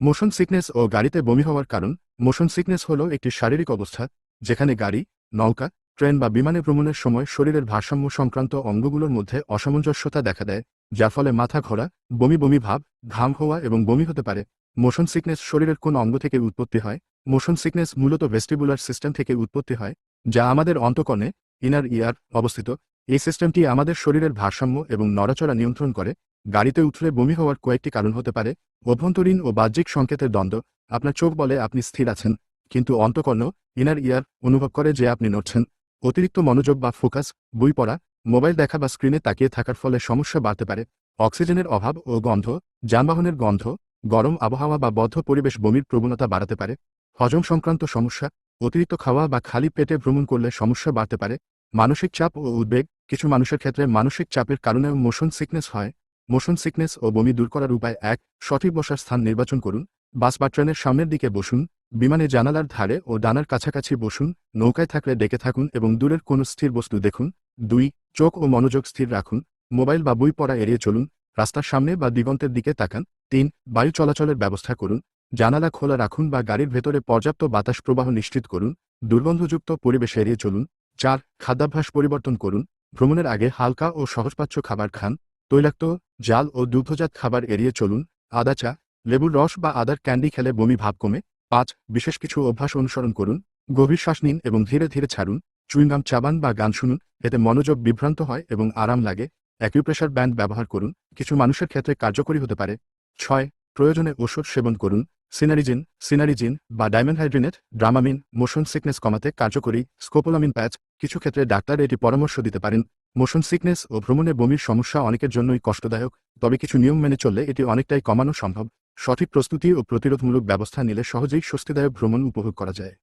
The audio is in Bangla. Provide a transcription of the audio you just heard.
মোশন সিকনেস ও গাড়িতে বমি হওয়ার কারণ মোশন সিকনেস হল একটি শারীরিক অবস্থা, যেখানে গাড়ি, নৌকা, ট্রেন বা বিমানে ভ্রমণের সময় শরীরের ভারসাম্য সংক্রান্ত অঙ্গগুলোর মধ্যে অসামঞ্জস্যতা দেখা দেয়, যার ফলে মাথা ঘোরা, বমি বমি ভাব, ঘাম হওয়া এবং বমি হতে পারে। মোশন সিকনেস শরীরের কোন অঙ্গ থেকে উৎপত্তি হয়? মোশন সিকনেস মূলত ভেস্টিবুলার সিস্টেম থেকে উৎপত্তি হয়, যা আমাদের অন্তকর্ণে ইনার ইয়ার অবস্থিত। এই সিস্টেমটি আমাদের শরীরের ভারসাম্য এবং নড়াচড়া নিয়ন্ত্রণ করে। গাড়িতে উঠলে বমি হওয়ার কয়েকটি কারণ হতে পারে অভ্যন্তরীণ ও বাহ্যিক সংকেতের দ্বন্দ্ব। আপনার চোখ বলে আপনি স্থির আছেন, কিন্তু অন্তকর্ণ ইনার ইয়ার অনুভব করে যে আপনি নড়ছেন। অতিরিক্ত মনোযোগ বা ফোকাস বই পড়া মোবাইল দেখা বা স্ক্রিনে তাকিয়ে থাকার ফলে সমস্যা বাড়তে পারে। অক্সিজেনের অভাব ও গন্ধ, যানবাহনের গন্ধ, গরম আবহাওয়া বা বদ্ধ পরিবেশ বমির প্রবণতা বাড়াতে পারে। হজম সংক্রান্ত সমস্যা, অতিরিক্ত খাওয়া বা খালি পেটে ভ্রমণ করলে সমস্যা বাড়তে পারে। মানসিক চাপ ও উদ্বেগ, কিছু মানুষের ক্ষেত্রে মানসিক চাপের কারণেও মোশন সিকনেস হয়। মোশন সিকনেস ও বমি দূর করার উপায় এক, সঠিক বসার স্থান নির্বাচন করুন, বাস বা ট্রেনের সামনের দিকে বসুন, বিমানে জানালার ধারে ও ডানার কাছাকাছি বসুন, নৌকায় থাকলে ডেকে থাকুন এবং দূরের কোনো স্থির বস্তু দেখুন, দুই, চোখ ও মনোযোগ স্থির রাখুন, মোবাইল বা বই পড়া এড়িয়ে চলুন, রাস্তার সামনে বা দিগন্তের দিকে তাকান, তিন, বায়ু চলাচলের ব্যবস্থা করুন, জানালা খোলা রাখুন বা গাড়ির ভেতরে পর্যাপ্ত বাতাস প্রবাহ নিশ্চিত করুন, দুর্গন্ধযুক্ত পরিবেশ এড়িয়ে চলুন, চার, খাদ্যাভ্যাস পরিবর্তন করুন, ভ্রমণের আগে হালকা ও সহজপাচ্য খাবার খান তৈলাক্ত, জাল ও দুগ্ধজাত খাবার এড়িয়ে চলুন। আদা চা, লেবুর রস বা আদার ক্যান্ডি খেলে বমি ভাব কমে। পাঁচ, বিশেষ কিছু অভ্যাস অনুসরণ করুন। গভীর শ্বাস নিন এবং ধীরে ধীরে ছাড়ুন। চুইংগাম চাবান বা গান শুনুন। এতে মনোযোগ বিভ্রান্ত হয় এবং আরাম লাগে। অ্যাকিউপ্রেশার ব্যান্ড ব্যবহার করুন। কিছু মানুষের ক্ষেত্রে কার্যকরী হতে পারে। ছয়, প্রয়োজনে ওষুধ সেবন করুন। সিনারিজিন সিনারিজিন বা ডায়মন্ডহাইড্রিনেট ড্রামামিন, মোশন সিকনেস কমাতে কার্যকরী স্কোপোলামিন প্যাচ। কিছু ক্ষেত্রে ডাক্তার এটি পরামর্শ দিতে পারেন। মোশন সিকনেস ও ভ্রমণে বমির সমস্যা অনেকের জন্যই কষ্টদায়ক, তবে কিছু নিয়ম মেনে চললে এটি অনেকটাই কমানো সম্ভব। সঠিক প্রস্তুতি ও প্রতিরোধমূলক ব্যবস্থা নিলে সহজেই স্বস্তিদায়ক ভ্রমণ উপভোগ করা যায়।